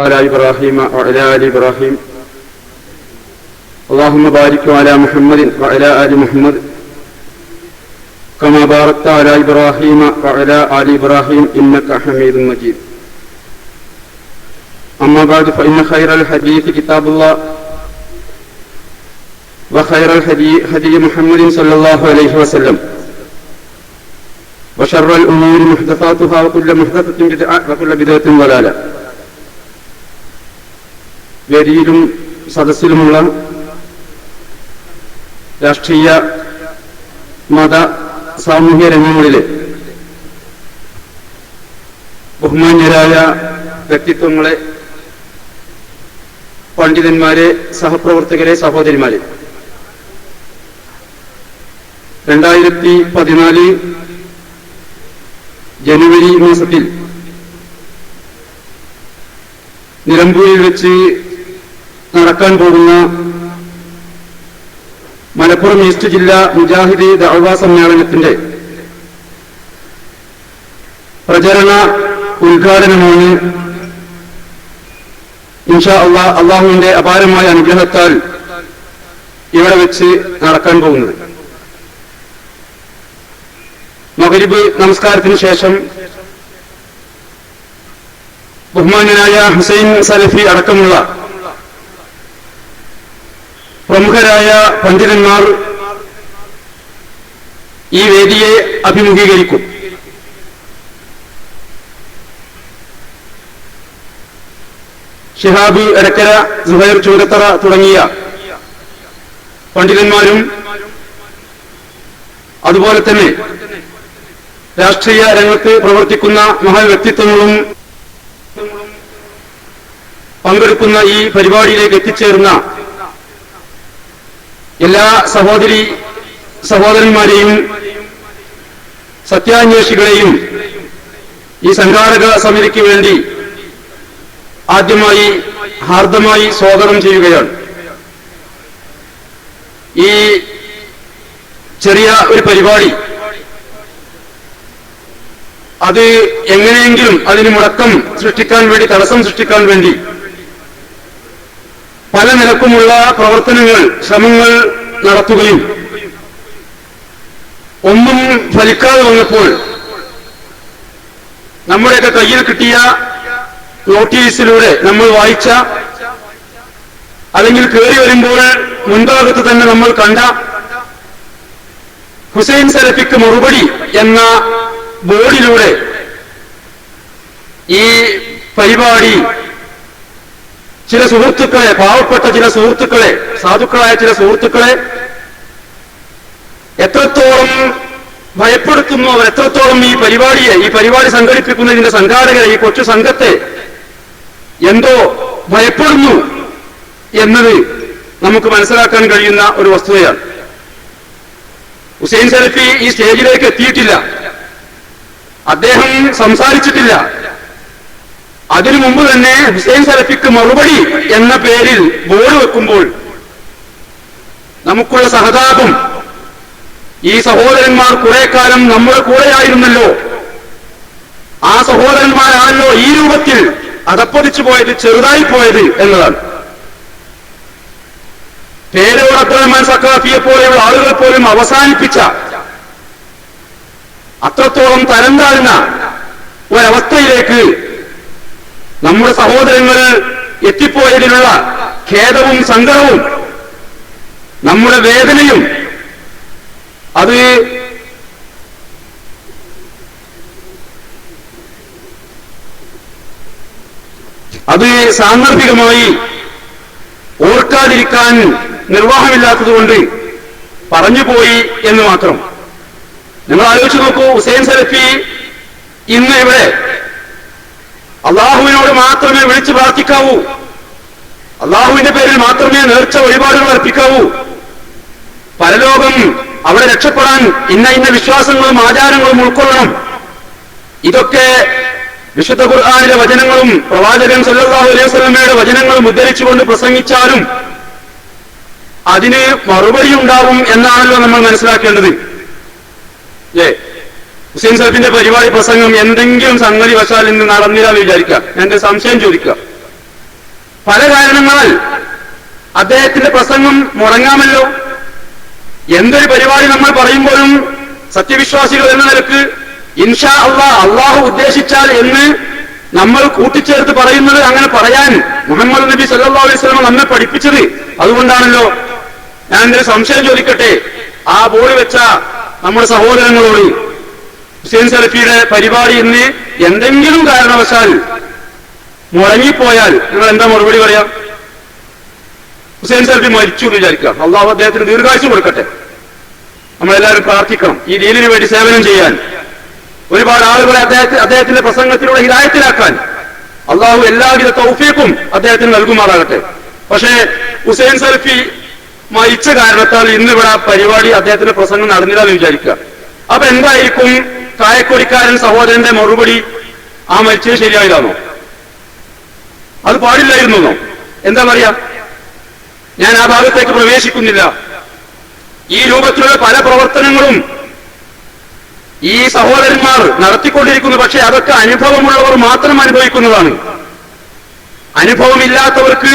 على إبراهيم وعلى آل إبراهيم. اللهم بارك على محمد وعلى آل محمد. كما باركت على إبراهيم وعلى آل إبراهيم إنك حميد مجيد. أما بعد فإن خير الحديث كتاب الله. وخير الهدي هدي محمد صلى الله عليه وسلم. وشر الأمور محدثاتها وكل محدثة بدعة وكل بدعة ضلالة. വേദിയിലും സദസ്സിലുമുള്ള രാഷ്ട്രീയ മത സാമൂഹ്യ രംഗങ്ങളിലെ ബഹുമാന്യരായ വ്യക്തിത്വങ്ങളെ പണ്ഡിതന്മാരെ സഹപ്രവർത്തകരെ സഹോദരിമാരെ. രണ്ടായിരത്തി പതിനാല് ജനുവരി മാസത്തിൽ നിലമ്പൂരിൽ വെച്ച് നടക്കാൻ പോകുന്ന മലപ്പുറം ഈസ്റ്റ് ജില്ലാ മുജാഹിദി ദഅവ സമ്മേളനത്തിന്റെ പ്രചരണ ഉദ്ഘാടനമാണ് ഇൻഷാ അള്ളാ അള്ളാഹുവിന്റെ അപാരമായ അനുഗ്രഹത്താൽ ഇവിടെ വെച്ച് നടക്കാൻ പോകുന്നത്. മകരിബ് നമസ്കാരത്തിന് ശേഷം ബഹുമാന്യനായ ഹുസൈൻ സലഫി അടക്കമുള്ള പ്രമുഖരായ പണ്ഡിതന്മാർ ഈ വേദിയെ അഭിമുഖീകരിക്കും. ഷിഹാബ് എടക്കര സുഹൈർ ചൂരത്തറ തുടങ്ങിയ പണ്ഡിതന്മാരും അതുപോലെ തന്നെ രാഷ്ട്രീയ രംഗത്ത് പ്രവർത്തിക്കുന്ന മഹാവ്യക്തിത്വങ്ങളും പങ്കെടുക്കുന്ന ഈ പരിപാടിയിലേക്ക് എത്തിച്ചേർന്ന എല്ലാ സഹോദരി സഹോദരന്മാരെയും സത്യാന്വേഷികളെയും ഈ സംഘാടക സമിതിക്ക് വേണ്ടി ആദ്യമായി ഹാർദമായി സ്വാഗതം ചെയ്യുകയാണ്. ഈ ചെറിയ ഒരു പരിപാടി അത് എങ്ങനെയെങ്കിലും അതിന് മുടക്കം സൃഷ്ടിക്കാൻ വേണ്ടി തടസ്സം സൃഷ്ടിക്കാൻ വേണ്ടി പല നിലക്കുമുള്ള പ്രവർത്തനങ്ങൾ ശ്രമങ്ങൾ നടത്തുകയും ഒന്നും ഫലിക്കാതെ വന്നപ്പോൾ നമ്മുടെയൊക്കെ കയ്യിൽ കിട്ടിയ നോട്ടീസിലൂടെ നമ്മൾ വായിച്ച അല്ലെങ്കിൽ കയറി വരുമ്പോൾ മുൻഭാഗത്ത് തന്നെ നമ്മൾ കണ്ട ഹുസൈൻ സലഫിക്ക് മറുപടി എന്ന ബോർഡിലൂടെ ഈ പരിപാടി ചില സുഹൃത്തുക്കളെ പാവപ്പെട്ട ചില സുഹൃത്തുക്കളെ സാധുക്കളായ ചില സുഹൃത്തുക്കളെ എത്രത്തോളം ഭയപ്പെടുത്തുന്നു അവർ എത്രത്തോളം ഈ പരിപാടിയെ ഈ പരിപാടി സംഘടിപ്പിക്കുന്നതിന്റെ സംഘാടകരെ ഈ കൊച്ചു സംഘത്തെ എന്തോ ഭയപ്പെടുന്നു എന്നത് നമുക്ക് മനസ്സിലാക്കാൻ കഴിയുന്ന ഒരു വസ്തുതയാണ്. ഹുസൈൻ സലഫി ഈ സ്റ്റേജിലേക്ക് എത്തിയിട്ടില്ല. അദ്ദേഹം സംസാരിച്ചിട്ടില്ല. അതിനു മുമ്പ് തന്നെ ഹുസൈൻ സലഫിക്ക് മറുപടി എന്ന പേരിൽ ബോർഡ് വെക്കുമ്പോൾ നമുക്കുള്ള സഹതാപം ഈ സഹോദരന്മാർ കുറെ കാലം നമ്മുടെ കൂടെയായിരുന്നല്ലോ. ആ സഹോദരന്മാരാണല്ലോ ഈ രൂപത്തിൽ അതപ്പതിച്ചു പോയത് ചെറുതായി പോയത് എന്നതാണ്. പേരോട് അബ്ദുറഹ്മാൻ സക്കാഫിയെ പോലെയുള്ള ആളുകൾ പോലും അവസാനിപ്പിച്ച അത്രത്തോളം തരം താഴ്ന്ന ഒരവസ്ഥയിലേക്ക് നമ്മുടെ സഹോദരങ്ങൾ എത്തിപ്പോയതിലുള്ള ഖേദവും സങ്കടവും നമ്മുടെ വേദനയും അത് അത് സാന്ദർഭികമായി ഓർക്കാതിരിക്കാൻ നിർവാഹമില്ലാത്തതുകൊണ്ട് പറഞ്ഞുപോയി എന്ന് മാത്രം. നിങ്ങൾ ആലോചിച്ച് നോക്കൂ ഹുസൈൻ സലഫി ഇന്ന് ഇവിടെ അള്ളാഹുവിനോട് മാത്രമേ വിളിച്ചു പ്രാർത്ഥിക്കാവൂ. അള്ളാഹുവിന്റെ പേരിൽ മാത്രമേ നേർച്ച വഴിപാടുകൾ അർപ്പിക്കാവൂ. പരലോകം അവിടെ രക്ഷപ്പെടാൻ ഇന്ന ഇന്ന വിശ്വാസങ്ങളും ആചാരങ്ങളും ഉൾക്കൊള്ളണം. ഇതൊക്കെ വിശുദ്ധ ഖുർആാനിലെ വചനങ്ങളും പ്രവാചകൻ സല്ലാഹു അലൈഹി സ്വലമയുടെ വചനങ്ങളും ഉദ്ധരിച്ചുകൊണ്ട് പ്രസംഗിച്ചാലും അതിന് മറുപടി ഉണ്ടാവും എന്നാണല്ലോ നമ്മൾ മനസ്സിലാക്കേണ്ടത്. ഏ ഹുസൈൻ സലഫിന്റെ പരിപാടി പ്രസംഗം എന്തെങ്കിലും സംഗതി വശാൽ ഇന്ന് നടന്നില്ല എന്ന് വിചാരിക്കുക. എന്റെ സംശയം ചോദിക്കുക. പല കാരണങ്ങളാൽ അദ്ദേഹത്തിന്റെ പ്രസംഗം മുടങ്ങാമല്ലോ? എന്തൊരു പരിപാടി നമ്മൾ പറയുമ്പോഴും സത്യവിശ്വാസികൾ എന്ന നിലയ്ക്ക് ഇൻഷാ അള്ളാ അള്ളാഹു ഉദ്ദേശിച്ചാൽ എന്ന് നമ്മൾ കൂട്ടിച്ചേർത്ത് പറയുന്നത് അങ്ങനെ പറയാൻ മുഹമ്മദ് നബി സല്ലാ അലൈഹി സ്വലമ നമ്മെ പഠിപ്പിച്ചത് അതുകൊണ്ടാണല്ലോ. ഞാൻ എന്തൊരു സംശയം ചോദിക്കട്ടെ? ആ ബോർഡ് വെച്ച നമ്മുടെ സഹോദരങ്ങളോട് ഹുസൈൻ സലഫിയുടെ പരിപാടി ഇന്ന് എന്തെങ്കിലും കാരണവശാൽ മുടങ്ങിപ്പോയാൽ നിങ്ങൾ എന്താ മറുപടി പറയാം? ഹുസൈൻ സലഫി മരിച്ചു എന്ന് വിചാരിക്കാം അള്ളാഹു അദ്ദേഹത്തിന് ദീർഘായുസ് കൊടുക്കട്ടെ. നമ്മളെല്ലാവരും പ്രാർത്ഥിക്കണം. ഈ ലീലിന് വേണ്ടി സേവനം ചെയ്യാൻ. ഒരുപാട് ആളുകളെ അദ്ദേഹത്തെ അദ്ദേഹത്തിന്റെ പ്രസംഗത്തിലൂടെ ഹിതായത്തിലാക്കാൻ അള്ളാഹു എല്ലാവിധ തൗഫീഖും അദ്ദേഹത്തിന് നൽകുമാറാകട്ടെ. പക്ഷേ ഹുസൈൻ സലഫി മരിച്ച കാരണത്താൽ ഇന്നിവിടെ പരിപാടി അദ്ദേഹത്തിന്റെ പ്രസംഗം നടന്നില്ല എന്ന് വിചാരിക്കുക. അപ്പൊ എന്തായിരിക്കും കായക്കൊടിക്കാരൻ സഹോദരന്റെ മറുപടി ആ മരിച്ചത് ശരിയായതാണോ അത് പാടില്ലായിരുന്നോ എന്താ പറയാ? ഞാൻ ആ ഭാഗത്തേക്ക് പ്രവേശിക്കുന്നില്ല. ഈ രൂപത്തിലുള്ള പല പ്രവർത്തനങ്ങളും ഈ സഹോദരന്മാർ നടത്തിക്കൊണ്ടിരിക്കുന്നു. പക്ഷെ അതൊക്കെ അനുഭവമുള്ളവർ മാത്രം അനുഭവിക്കുന്നതാണ്. അനുഭവമില്ലാത്തവർക്ക്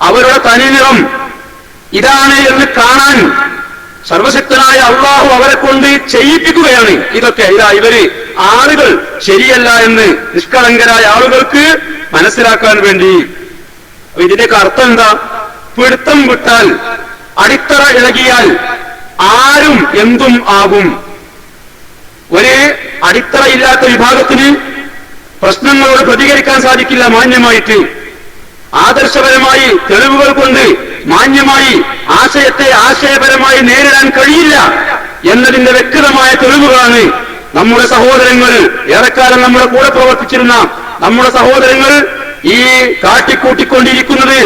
അവരുടെ തനി നിറം ഇതാണ് എന്ന് കാണാൻ സർവശക്തനായ അള്ളാഹു അവരെ കൊണ്ട് ചെയ്യിപ്പിക്കുകയാണ്. ഇതൊക്കെ ഇതാ ഇവർ ആളുകൾ ശരിയല്ല എന്ന് നിഷ്കളങ്കരായ ആളുകൾക്ക് മനസ്സിലാക്കാൻ വേണ്ടി. ഇതിന്റെയൊക്കെ അർത്ഥം എന്താ? പിടുത്തം വിട്ടാൽ അടിത്തറ ഇളകിയാൽ ആരും എന്തും ആകും. ഒരു അടിത്തറയില്ലാത്ത വിഭാഗത്തിന് പ്രശ്നങ്ങളോട് പ്രതികരിക്കാൻ സാധിക്കില്ല മാന്യമായിട്ട്. ആദർശപരമായി തെളിവുകൾ കൊണ്ട് മാന്യമായി ആശയത്തെ ആശയപരമായി നേരിടാൻ കഴിയില്ല എന്നതിന്റെ വ്യക്തമായ തെളിവുകളാണ് നമ്മുടെ സഹോദരങ്ങൾ. ഏറെക്കാലം നമ്മുടെ കൂടെ പ്രവർത്തിച്ചിരുന്ന നമ്മുടെ സഹോദരങ്ങൾ ഈ കാട്ടിക്കൂട്ടിക്കൊണ്ടിരിക്കുന്നത്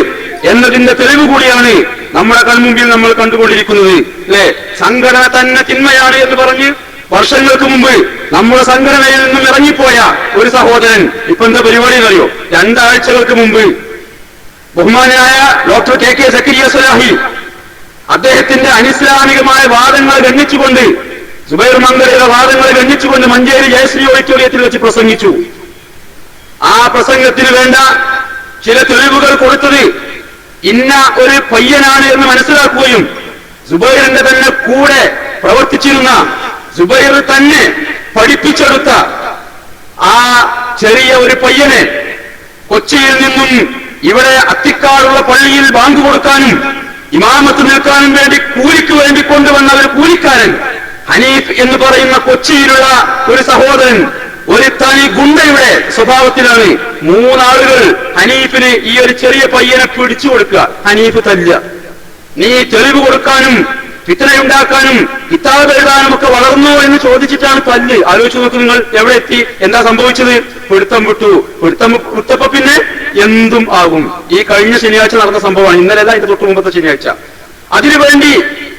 എന്നതിന്റെ തെളിവ് കൂടിയാണ് നമ്മുടെ കൺമുമ്പിൽ നമ്മൾ കണ്ടുകൊണ്ടിരിക്കുന്നത്. അല്ലെ? സംഘടന തന്നെ തിന്മയാണ് എന്ന് പറഞ്ഞ് വർഷങ്ങൾക്ക് മുമ്പ് നമ്മുടെ സംഘടനയിൽ നിന്നും ഇറങ്ങിപ്പോയ ഒരു സഹോദരൻ. ഇപ്പൊ എന്താ പരിപാടി എന്നറിയോ രണ്ടാഴ്ചകൾക്ക് മുമ്പ് ബഹുമാനായ doctor K K Zakariya Salahi അദ്ദേഹത്തിന്റെ അനിസ്ലാമികമായ വാദങ്ങൾ ഗണ്ണിച്ചുകൊണ്ട് സുബൈർ മംഗലയുടെ വാദങ്ങൾ ഗണ്ണിച്ചുകൊണ്ട് മഞ്ചേരി ജയശ്രീ ഓഡിറ്റോറിയത്തിൽ വെച്ച് പ്രസംഗിച്ചു. ആ പ്രസംഗത്തിന് വേണ്ട ചില തെളിവുകൾ കൊടുത്തത് ഇന്ന ഒരു പയ്യനാണ് എന്ന് മനസ്സിലാക്കുകയും സുബൈറിന്റെ തന്നെ കൂടെ പ്രവർത്തിച്ചിരുന്ന സുബൈർ തന്നെ പഠിപ്പിച്ചെടുത്ത ആ ചെറിയ ഒരു പയ്യനെ കൊച്ചിയിൽ നിന്നും ഇവിടെ അത്തിക്കാടുള്ള പള്ളിയിൽ ബാങ്ക് കൊടുക്കാനും ഇമാമത്ത് നിൽക്കാനും വേണ്ടി കൂലിക്ക് വേണ്ടി കൊണ്ടുവന്ന ഒരു കൂലിക്കാരൻ ഹനീഫ് എന്ന് പറയുന്ന കൊച്ചിയിലുള്ള ഒരു സഹോദരൻ ഒരു തനി ഗുണ്ടയുടെ സ്വഭാവത്തിലാണ് മൂന്നാളുകൾ ഹനീഫിന് ഈ ഒരു ചെറിയ പയ്യനെ പിടിച്ചു കൊടുക്കുക. ഹനീഫ് തല്ല നീ തെളിവ് കൊടുക്കാനും ഫിത്തനയുണ്ടാക്കാനും കിതാബ് എഴുതാനും ഒക്കെ വളർന്നു എന്ന് ചോദിച്ചിട്ടാണ് പല്ല് ആലോചിച്ച് നോക്ക് നിങ്ങൾ എവിടെ എത്തി? എന്താ സംഭവിച്ചത്? പിടുത്തം വിട്ടു. പിടുത്തം വിട്ടപ്പോ പിന്നെ എന്തും ആകും. ഈ കഴിഞ്ഞ ശനിയാഴ്ച നടന്ന സംഭവമാണ്. ഇന്നലെ അല്ല ഇത് തൊട്ട് മുമ്പത്തെ ശനിയാഴ്ച. അതിനുവേണ്ടി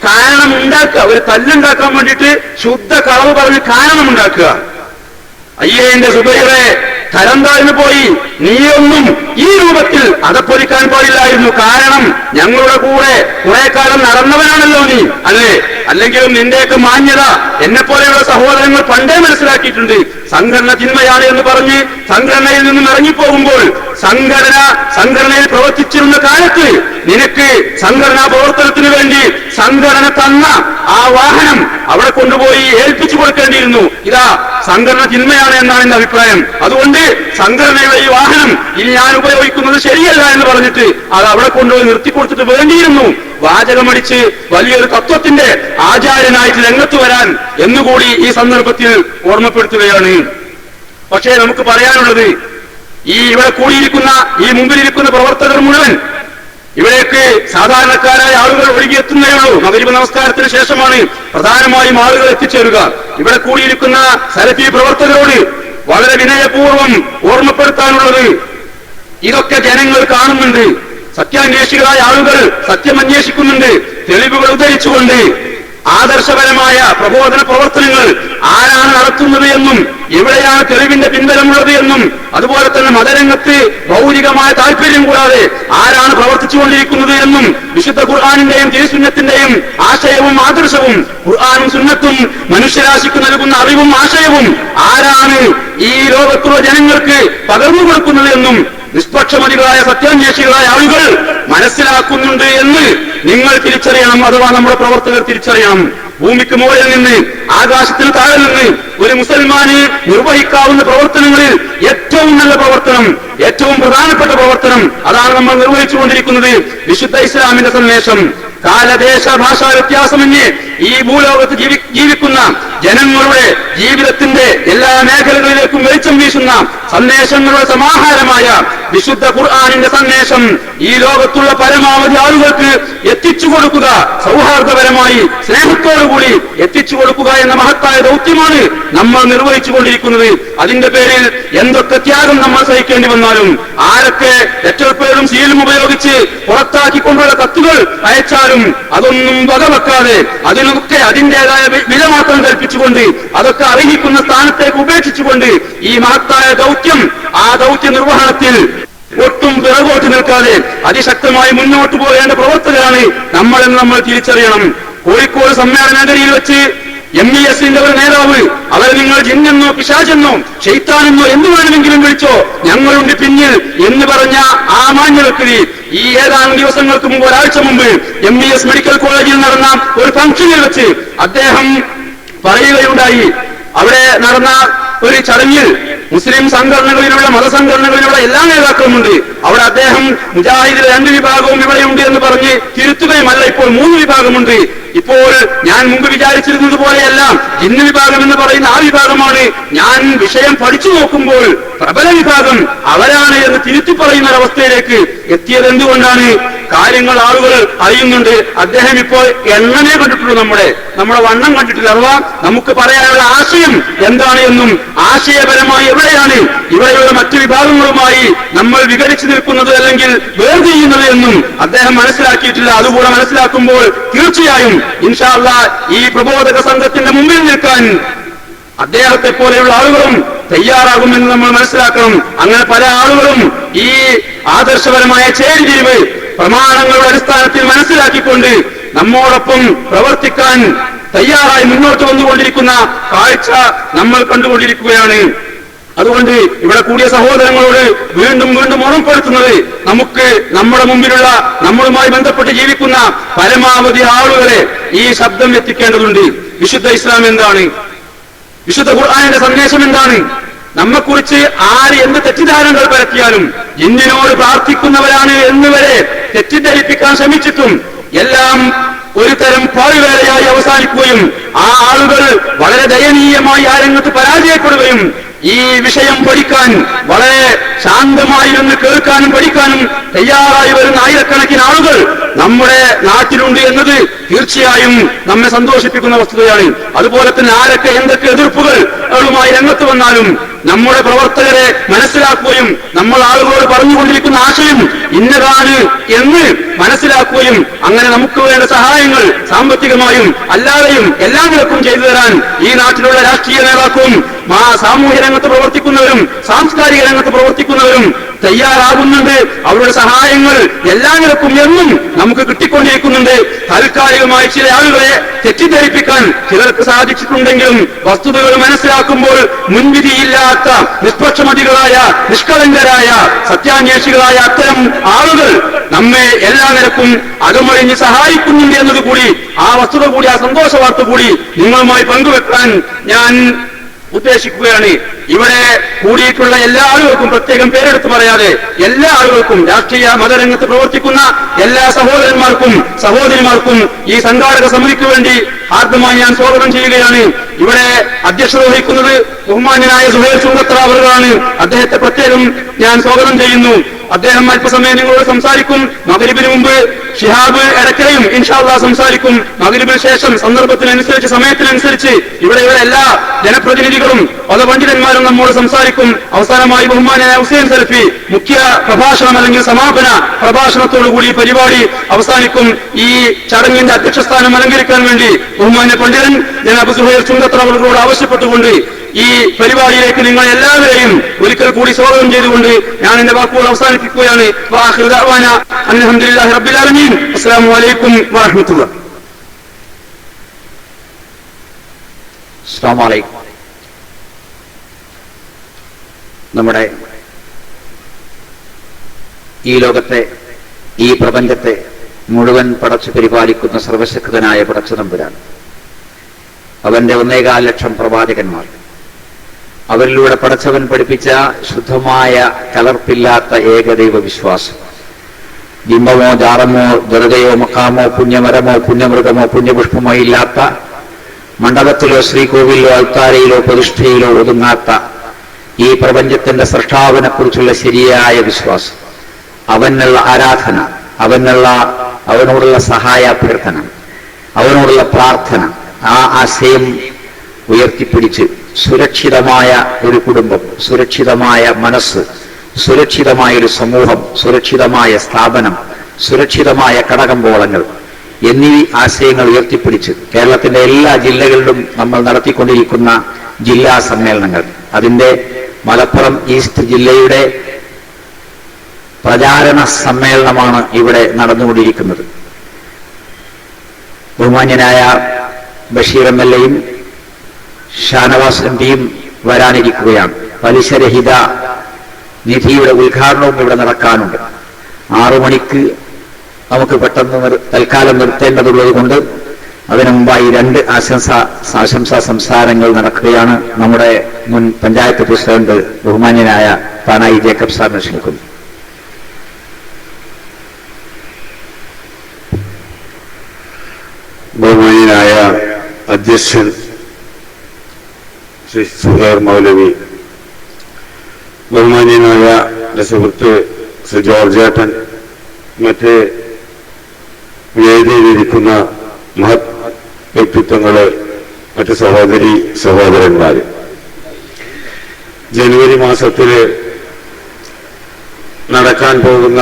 കാരണം ഉണ്ടാക്കുക. ഒരു തല്ലുണ്ടാക്കാൻ വേണ്ടിയിട്ട് ശുദ്ധ കളവ് പറഞ്ഞ് കാരണം ഉണ്ടാക്കുക. അയ്യേ എന്റെ സുബൈറെ തരം താഴ്ന്നു പോയി. നീയൊന്നും ഈ രൂപത്തിൽ അതപ്പൊരിക്കാൻ പാടില്ലായിരുന്നു. കാരണം ഞങ്ങളുടെ കൂടെ കുറെ കാലം നടന്നവനാണല്ലോ നീ അല്ലേ? അല്ലെങ്കിലും നിന്റെയൊക്കെ മാന്യത എന്നെ പോലെയുള്ള സഹോദരങ്ങൾ പണ്ടേ മനസ്സിലാക്കിയിട്ടുണ്ട്. സംഘടന തിന്മയാണ് എന്ന് പറഞ്ഞ് സംഘടനയിൽ നിന്നും ഇറങ്ങിപ്പോകുമ്പോൾ സംഘടന സംഘടനയിൽ പ്രവർത്തിച്ചിരുന്ന കാലത്ത് നിനക്ക് സംഘടനാ പ്രവർത്തനത്തിന് വേണ്ടി സംഘടന തന്ന ആ വാഹനം അവിടെ കൊണ്ടുപോയി ഏൽപ്പിച്ചു കൊടുക്കേണ്ടിയിരുന്നു. ഇതാ സംഘടന തിന്മയാണ് എന്നാണ് എന്റെ അഭിപ്രായം. അതുകൊണ്ട് സംഘടനയുടെ ഈ വാഹനം ഇനി ഞാൻ ഉപയോഗിക്കുന്നത് ശരിയല്ല എന്ന് പറഞ്ഞിട്ട് അത് അവിടെ കൊണ്ടുപോയി നിർത്തി കൊടുത്തിട്ട് വേണ്ടിയിരുന്നു. വാചകമടിച്ച് വലിയൊരു തത്വത്തിന്റെ ആചാര്യനായിട്ട് രംഗത്ത് വരാൻ എന്നുകൂടി ഈ സന്ദർഭത്തിൽ ഓർമ്മപ്പെടുത്തുകയാണ്. പക്ഷേ നമുക്ക് പറയാനുള്ളത് ഈ ഇവിടെ കൂടിയിരിക്കുന്ന ഈ മുമ്പിലിരിക്കുന്ന പ്രവർത്തകർ മുഴുവൻ ഇവിടേക്ക് സാധാരണക്കാരായ ആളുകൾ ഒഴുകിയെത്തുന്നേ ഉള്ളൂ. മകരീബ് നമസ്കാരത്തിന് ശേഷമാണ് പ്രധാനമായും ആളുകൾ എത്തിച്ചേരുക. ഇവിടെ കൂടിയിരിക്കുന്ന സലഫി പ്രവർത്തകരോട് വളരെ വിനയപൂർവം ഓർമ്മപ്പെടുത്താനുള്ളത് ഇതൊക്കെ ജനങ്ങൾ കാണുന്നുണ്ട്. സത്യാന്വേഷികളായ ആളുകൾ സത്യം അന്വേഷിക്കുന്നുണ്ട് തെളിവുകൾ ഉദ്ധരിച്ചുകൊണ്ട് ആദർശപരമായ പ്രബോധന പ്രവർത്തനങ്ങൾ ആരാണ് നടത്തുന്നത് എന്നും എവിടെയാണ് തെളിവിന്റെ പിൻബലമുള്ളത് എന്നും തന്നെ മതരംഗത്ത് ഭൗതികമായ താല്പര്യം കൂടാതെ ആരാണ് പ്രവർത്തിച്ചുകൊണ്ടിരിക്കുന്നത് എന്നും വിശുദ്ധ ഖുർആാനിന്റെയും തിരുസുന്നത്തിന്റെയും ആശയവും ആദർശവും ഖുർആാനും സുന്നത്തും മനുഷ്യരാശിക്ക് നൽകുന്ന അറിവും ആശയവും ആരാണ് ഈ ലോകത്തുള്ള ജനങ്ങൾക്ക് പകർന്നു കൊടുക്കുന്നത് എന്നും നിഷ്പക്ഷമതികളായ സത്യാന്വേഷികളായ ആളുകൾ മനസ്സിലാക്കുന്നുണ്ട് എന്ന് നിങ്ങൾ തിരിച്ചറിയണം അഥവാ നമ്മുടെ പ്രവർത്തകർ തിരിച്ചറിയണം. ഭൂമിക്ക് മുകളിൽ നിന്ന് ആകാശത്തിന് താഴെ നിന്ന് ഒരു മുസൽമാന് നിർവഹിക്കാവുന്ന പ്രവർത്തനങ്ങളിൽ ഏറ്റവും നല്ല പ്രവർത്തനം ഏറ്റവും പ്രധാനപ്പെട്ട പ്രവർത്തനം അതാണ് നമ്മൾ നിർവഹിച്ചുകൊണ്ടിരിക്കുന്നത്. വിശുദ്ധ ഇസ്ലാമിന്റെ സന്ദേശം. കാലദേശ ഭാഷാ വ്യത്യാസമന്യേ ഈ ഭൂലോകത്ത് ജീവി ജീവിക്കുന്ന ജനങ്ങളുടെ ജീവിതത്തിന്റെ എല്ലാ മേഖലകളിലേക്കും വെളിച്ചം വീശുന്ന സന്ദേശങ്ങളുടെ സമാഹാരമായ വിശുദ്ധ ഖുർആാനിന്റെ സന്ദേശം ഈ ലോകത്തുള്ള പരമാവധി ആളുകൾക്ക് എത്തിച്ചു കൊടുക്കുക സൗഹാർദ്ദപരമായി സ്നേഹത്തോടുകൂടി എത്തിച്ചു കൊടുക്കുക എന്ന മഹത്തായ ദൗത്യമാണ് നമ്മൾ നിർവഹിച്ചു കൊണ്ടിരിക്കുന്നത് അതിന്റെ പേരിൽ എന്തൊക്കെ ത്യാഗം നമ്മൾ സഹിക്കേണ്ടി വന്നാലും ആരൊക്കെ പേരും സീലും ഉപയോഗിച്ച് പുറത്താക്കിക്കൊണ്ടുള്ള കത്തുകൾ അയച്ചാലും അതൊന്നും വകവെക്കാതെ അതിനൊക്കെ അതിന്റേതായ വില മാത്രം കൽപ്പിച്ചുകൊണ്ട് അതൊക്കെ അർഹിക്കുന്ന സ്ഥാനത്തേക്ക് ഉപേക്ഷിച്ചുകൊണ്ട് ഈ മഹത്തായ ദൗത്യം ആ ദൗത്യ നിർവഹണത്തിൽ ഒട്ടും പിറകോട്ട് നിൽക്കാതെ അതിശക്തമായി മുന്നോട്ട് പോകേണ്ട പ്രവർത്തകരാണ് നമ്മളെന്ന് നമ്മൾ തിരിച്ചറിയണം. കോഴിക്കോട് സമ്മേളന നഗരിയിൽ വെച്ച് എം ഇ എസിന്റെ ഒരു നേതാവ് അവർ നിങ്ങൾ ജിന്നെന്നോ പിശാചെന്നോ ഷെയ്ത്താനെന്നോ എന്ത് വേണമെങ്കിലും വിളിച്ചോ ഞങ്ങളുണ്ട് പിന്നിൽ എന്ന് പറഞ്ഞ ആ മാന്യ വ്യക്തി ഈ ഏതാനും ദിവസങ്ങൾക്ക് മുമ്പ് ഒരാഴ്ച മുമ്പ് എം ഇ എസ് മെഡിക്കൽ കോളേജിൽ നടന്ന ഒരു ഫംഗ്ഷനിൽ വെച്ച് അദ്ദേഹം പറയുകയുണ്ടായി. അവിടെ നടന്ന ഒരു ചടങ്ങിൽ മുസ്ലിം സംഘടനകളിലുള്ള മതസംഘടനകളിലുള്ള എല്ലാ നേതാക്കളുമുണ്ട് അവിടെ അദ്ദേഹം മുജാഹിദിലെ രണ്ട് വിഭാഗവും ഇവിടെയുണ്ട് എന്ന് പറഞ്ഞ് തിരുത്തുകയുമല്ല ഇപ്പോൾ മൂന്ന് വിഭാഗമുണ്ട്. ഇപ്പോൾ ഞാൻ മുമ്പ് വിചാരിച്ചിരുന്നത് പോലെയല്ല. ഇന്ന് വിഭാഗം എന്ന് പറയുന്ന ആ വിഭാഗമാണ് ഞാൻ വിഷയം പഠിച്ചു നോക്കുമ്പോൾ പ്രബല വിഭാഗം അവരാണ് എന്ന് തിരുത്തി പറയുന്ന ഒരവസ്ഥയിലേക്ക് എത്തിയത് എന്തുകൊണ്ടാണ് കാര്യങ്ങൾ ആളുകൾ അറിയുന്നുണ്ട്. അദ്ദേഹം ഇപ്പോൾ എണ്ണനെ കണ്ടിട്ടുള്ളൂ നമ്മുടെ. നമ്മുടെ വണ്ണം കണ്ടിട്ടില്ല അഥവാ നമുക്ക് പറയാനുള്ള ആശയം എന്താണ് എന്നും ആശയപരമായി എവിടെയാണ്? ഇവിടെയുള്ള മറ്റു വിഭാഗങ്ങളുമായി നമ്മൾ വിഘടിച്ചു നിൽക്കുന്നത് അല്ലെങ്കിൽ വേർതിരിയുന്നത് എന്നും അദ്ദേഹം മനസ്സിലാക്കിയിട്ടില്ല. അതുകൂടെ മനസ്സിലാക്കുമ്പോൾ തീർച്ചയായും ഇൻഷാല്ല ഈ പ്രബോധക സംഘത്തിന്റെ മുമ്പിൽ നിൽക്കാൻ അദ്ദേഹത്തെ പോലെയുള്ള ആളുകളും തയ്യാറാകുമെന്ന് നമ്മൾ മനസ്സിലാക്കണം. അങ്ങനെ പല ആളുകളും ഈ ആദർശപരമായ ചേരിതിരിവ് പ്രമാണങ്ങളുടെ അടിസ്ഥാനത്തിൽ മനസ്സിലാക്കിക്കൊണ്ട് നമ്മോടൊപ്പം പ്രവർത്തിക്കാൻ തയ്യാറായി മുന്നോട്ട് വന്നുകൊണ്ടിരിക്കുന്ന കാഴ്ച നമ്മൾ കണ്ടുകൊണ്ടിരിക്കുകയാണ്. അതുകൊണ്ട് ഇവിടെ കൂടിയ സഹോദരങ്ങളോട് വീണ്ടും വീണ്ടും ഓർമ്മപ്പെടുത്തുന്നത് നമുക്ക് നമ്മുടെ മുമ്പിലുള്ള നമ്മളുമായി ബന്ധപ്പെട്ട് ജീവിക്കുന്ന പരമാവധി ആളുകളെ ഈ ശബ്ദം എത്തിക്കേണ്ടതുണ്ട്. വിശുദ്ധ ഇസ്ലാം എന്താണ്? വിശുദ്ധ ഖുർആാനിന്റെ സന്ദേശം എന്താണ്? നമ്മെക്കുറിച്ച് ആര് എന്ത് തെറ്റിദ്ധാരണകൾ പരത്തിയാലും ജിന്നിനോട് പ്രാർത്ഥിക്കുന്നവരാണ് എന്നുവരെ തെറ്റിദ്ധരിപ്പിക്കാൻ ശ്രമിച്ചിട്ടും എല്ലാം ഒരു തരം പാഴ്വേലയായി അവസാനിക്കുകയും ആ ആളുകൾ വളരെ ദയനീയമായി ആ രംഗത്ത് പരാജയപ്പെടുകയും ഈ വിഷയം പഠിക്കാൻ വളരെ ശാന്തമായി ഒന്ന് കേൾക്കാനും പഠിക്കാനും തയ്യാറായി വരുന്ന ആയിരക്കണക്കിന് ആളുകൾ നമ്മുടെ നാട്ടിലുണ്ട് എന്നത് തീർച്ചയായും നമ്മെ സന്തോഷിപ്പിക്കുന്ന വസ്തുതയാണ്. അതുപോലെ തന്നെ ആരൊക്കെ എന്തൊക്കെ എതിർപ്പുകളുമായി രംഗത്ത് വന്നാലും നമ്മുടെ പ്രവർത്തകരെ മനസ്സിലാക്കുകയും നമ്മൾ ആളുകളോട് പറഞ്ഞുകൊണ്ടിരിക്കുന്ന ആശയം ഇന്നതാണ് എന്ന് മനസ്സിലാക്കുകയും അങ്ങനെ നമുക്ക് വേണ്ട സഹായങ്ങൾ സാമ്പത്തികമായും അല്ലാതെയും എല്ലാ നിലക്കും ചെയ്തു തരാൻ ഈ നാട്ടിലുള്ള രാഷ്ട്രീയ നേതാക്കളും സാമൂഹ്യ രംഗത്ത് പ്രവർത്തിക്കുന്നവരും സാംസ്കാരിക രംഗത്ത് പ്രവർത്തിക്കുന്നവരും തയ്യാറാകുന്നുണ്ട്. അവരുടെ സഹായങ്ങൾ എല്ലാ നിലക്കും എന്നും നമുക്ക് കിട്ടിക്കൊണ്ടിരിക്കുന്നുണ്ട് താൽക്കാലികമായി ചില ആളുകളെ തെറ്റിദ്ധരിപ്പിക്കാൻ ചിലർക്ക് സാധിച്ചിട്ടുണ്ടെങ്കിലും വസ്തുതകൾ മനസ്സിലാക്കുമ്പോൾ മുൻവിധിയില്ലാത്ത നിഷ്പക്ഷമതികളായ നിഷ്കളങ്കരായ സത്യാന്വേഷികളായ അത്തരം ആളുകൾ നമ്മെ എല്ലാ നിലക്കും അകമഴിഞ്ഞ് സഹായിക്കുന്നുണ്ട് എന്നതുകൂടി ആ വസ്തുത കൂടി ആ സന്തോഷ വാർത്ത കൂടി നിങ്ങളുമായി പങ്കുവെക്കാൻ ഞാൻ ഉദ്ദേശിക്കുകയാണ്. ഇവിടെ കൂടിയിട്ടുള്ള എല്ലാ ആളുകൾക്കും പ്രത്യേകം പേരെടുത്ത് പറയാതെ എല്ലാ ആളുകൾക്കും രാഷ്ട്രീയ മതരംഗത്ത് പ്രവർത്തിക്കുന്ന എല്ലാ സഹോദരന്മാർക്കും സഹോദരിമാർക്കും ഈ സംഘാടക സമിതിക്ക് വേണ്ടി ആദ്യമായി ഞാൻ സ്വാഗതം ചെയ്യുകയാണ്. ഇവിടെ അധ്യക്ഷത വഹിക്കുന്നത് ബഹുമാന്യനായ സുഹേൽ സുഹത്തറ അവരുകളാണ് അദ്ദേഹത്തെ പ്രത്യേകം ഞാൻ സ്വാഗതം ചെയ്യുന്നു. അദ്ദേഹം അല്പസമയം നിങ്ങളോട് സംസാരിക്കും. മകരിബിന് മുമ്പ് ഷിഹാബ് എടക്കലയും ഇൻഷാല്ല സംസാരിക്കും. മകരിബിന് ശേഷം സന്ദർഭത്തിനനുസരിച്ച് സമയത്തിനനുസരിച്ച് ഇവിടെയുള്ള എല്ലാ ജനപ്രതിനിധികളും പദപണ്ഡിതന്മാരും നമ്മോട് സംസാരിക്കും. അവസാനമായി ബഹുമാനായ ഹുസൈൻ സെൽഫി മുഖ്യ പ്രഭാഷണം അല്ലെങ്കിൽ സമാപന പ്രഭാഷണത്തോടുകൂടി പരിപാടി അവസാനിക്കും. ഈ ചടങ്ങിന്റെ അധ്യക്ഷസ്ഥാനം അലങ്കരിക്കാൻ വേണ്ടി ബഹുമാന്യ പണ്ഡിതൻ ജനാബ് സുഹൈർ ചുങ്കത്ര ആവശ്യപ്പെട്ടുകൊണ്ട് ഈ പരിപാടിയിലേക്ക് നിങ്ങൾ എല്ലാവരെയും ഒരിക്കൽ കൂടി സ്വാഗതം ചെയ്തുകൊണ്ട് ഞാൻ എന്റെ വാക്കുകൾ അവസാനിപ്പിക്കുകയാണ്. വറഹ്മത്തുള്ളാഹി. അസ്സാം വലൈക്കും നമ്മുടെ ഈ ലോകത്തെ ഈ പ്രപഞ്ചത്തെ മുഴുവൻ പടച്ചു പരിപാലിക്കുന്ന സർവശക്തനായ പടച്ചു തമ്പുരാൻ അവന്റെ ഒന്നേകാൽ ലക്ഷം പ്രവാചകന്മാർ അവരിലൂടെ പടച്ചവൻ പഠിപ്പിച്ച ശുദ്ധമായ കലർപ്പില്ലാത്ത ഏകദൈവ വിശ്വാസം. ബിംബമോ ജാറമോ ദുരതയോ മക്കാമോ പുണ്യമരമോ പുണ്യമൃഗമോ പുണ്യപുഷ്പമോ ഇല്ലാത്ത മണ്ഡപത്തിലോ ശ്രീകോവിലോ അൽത്താരയിലോ പ്രതിഷ്ഠയിലോ ഒതുങ്ങാത്ത ഈ പ്രപഞ്ചത്തിന്റെ സൃഷ്ടാവിനെ കുറിച്ചുള്ള ശരിയായ വിശ്വാസം. അവനുള്ള ആരാധന അവനുള്ള അവനോടുള്ള സഹായാഭ്യർത്ഥന അവനോടുള്ള പ്രാർത്ഥന ആ ആശയം ഉയർത്തിപ്പിടിച്ച് സുരക്ഷിതമായ ഒരു കുടുംബം സുരക്ഷിതമായ മനസ്സ് സുരക്ഷിതമായ ഒരു സമൂഹം സുരക്ഷിതമായ സ്ഥാപനം സുരക്ഷിതമായ കടകമ്പോളങ്ങൾ എന്നീ ആശയങ്ങൾ ഉയർത്തിപ്പിടിച്ച് കേരളത്തിന്റെ എല്ലാ ജില്ലകളിലും നമ്മൾ നടത്തിക്കൊണ്ടിരിക്കുന്ന ജില്ലാ സമ്മേളനങ്ങൾ. അതിന്റെ മലപ്പുറം ഈസ്റ്റ് ജില്ലയുടെ പ്രചാരണ സമ്മേളനമാണ് ഇവിടെ നടന്നുകൊണ്ടിരിക്കുന്നത്. ബഹുമാന്യനായ ബഷീർ എം എൽ എയും ഷാനവാസ് എം പിയും വരാനിരിക്കുകയാണ്. പലിശരഹിത നിധിയുടെ ഉദ്ഘാടനവും ഇവിടെ നടക്കാനുണ്ട്. ആറു മണിക്ക് നമുക്ക് പെട്ടെന്ന് തൽക്കാലം നിർത്തേണ്ടതുള്ളത് കൊണ്ട് അതിനു മുമ്പായി രണ്ട് ആശംസ ആശംസാ സംസാരങ്ങൾ നടക്കുകയാണ് നമ്മുടെ മുൻ പഞ്ചായത്ത് പ്രസിഡന്റ് ബഹുമാന്യനായ പാനായി ജേക്കബ് സാറിനെ ക്ഷണിക്കുന്നു. ബഹുമാനായ അധ്യക്ഷൻ ശ്രീ സുഹേർ മൗലവി ബഹുമാന്യനായ സുഹൃത്ത് ശ്രീ ജോർജേട്ടൻ മറ്റ് വേദിയിലിരിക്കുന്ന മഹത് വ്യക്തിത്വങ്ങൾ മറ്റ് സഹോദരി സഹോദരന്മാര്. ജനുവരി മാസത്തിൽ നടക്കാൻ പോകുന്ന